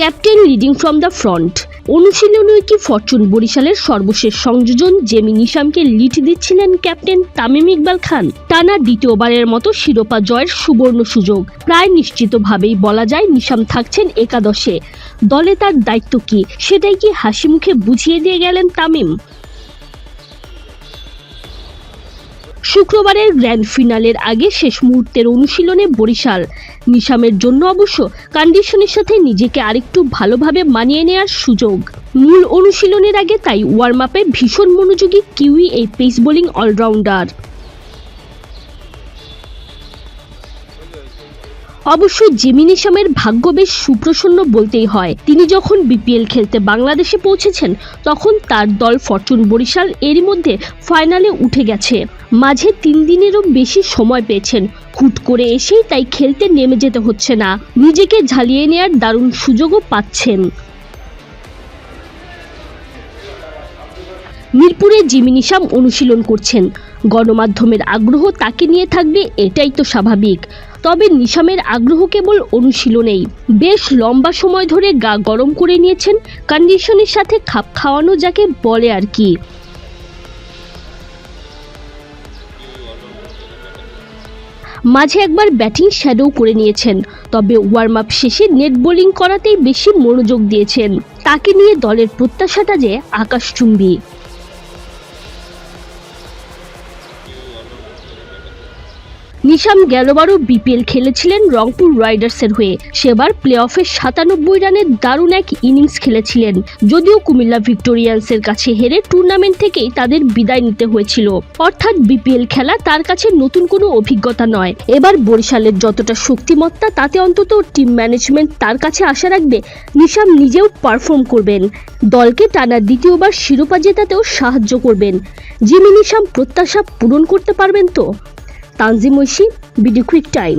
Captain leading from the front. অনুশীলনে কি Fortune বরিশালের সর্বশেষ সংযোজন জেমি নিশামকে লিড দিচ্ছিলেন ক্যাপ্টেন তামিম ইকবাল খান? টানা দ্বিতীয়বারের মতো শিরোপা জয়ের সুবর্ণ সুযোগ। প্রায় নিশ্চিতভাবেই বলা যায় নিশাম থাকছেন একাদশে। দলে তার দায়িত্ব কি? সেটাই কি হাসি মুখে বুঝিয়ে দিয়ে গেলেন তামিম? শুক্রবারের গ্র্যান্ড ফিনালের আগে শেষ মুহূর্তের অনুশীলনে বরিশাল। নিশামের জন্য অবশ্য কন্ডিশনের সাথে নিজেকে আরেকটু ভালোভাবে মানিয়ে নেওয়ার সুযোগ। মূল অনুশীলনের আগে তাই ওয়ার্ম আপে ভীষণ মনোযোগী কিউই এই পেস বোলিং অলরাউন্ডার অবশ্য জিমি নিশামের ভাগ্য বেশ সুপ্রসন্ন বলতেই হয়। তিনি যখন বিপিএল খেলতে বাংলাদেশে পৌঁছেছেন, তখন তার দল ফরচুন বরিশাল এরই মধ্যে ফাইনালে উঠে গেছে। মাঝে তিন দিনেরও বেশি সময় পেয়েছেন। হুট করে এসেই তাই খেলতে নেমে যেতে হচ্ছে না। নিজেকে ঝালিয়ে নেয়ার দারুণ সুযোগও পাচ্ছেন। মিরপুরে জিমি নিশাম অনুশীলন করছেন। গণমাধ্যমের আগ্রহ তাকে নিয়ে থাকবে এটাই তো স্বাভাবিক। তবে নিশামের আগ্রহ কেবল অনুশীলনেই। বেশ লম্বা সময় ধরে গা গরম করে নিয়েছেন। কন্ডিশনের সাথে খাপ খাওয়ানো যাকে বলে আর কি। মাঝে একবার ব্যাটিং শ্যাডো করে নিয়েছেন। তবে ওয়ার্ম আপ শেষে নেট বোলিং করাতেই বেশি মনোযোগ দিয়েছেন। তাকে নিয়ে দলের প্রত্যাশাটা যে আকাশচুম্বী। নিশাম গেলবারও বিপিএল খেলেছিলেন রংপুর রাইডার্সের হয়ে। সেবার প্লে অফে সাতানব্বই রানের দারুণ এক ইনিংস খেলেছিলেন। যদিও কুমিল্লা ভিক্টোরিয়ান্সের কাছে হেরে টুর্নামেন্ট থেকেই তাদের বিদায় নিতে হয়েছিল। অর্থাৎ বিপিএল খেলা তার কাছে নতুন কোনো অভিজ্ঞতা নয়। এবার বরিশালের যতটা শক্তিমত্তা, তাতে অন্তত টিম ম্যানেজমেন্ট তার কাছে আশা রাখবে, নিশাম নিজেও পারফর্ম করবেন। দলকে টানা দ্বিতীয়বার শিরোপা জেতাতেও সাহায্য করবেন। জিমি নিশাম প্রত্যাশা পূরণ করতে পারবেন তো? Tanzim Oishi B D quick time.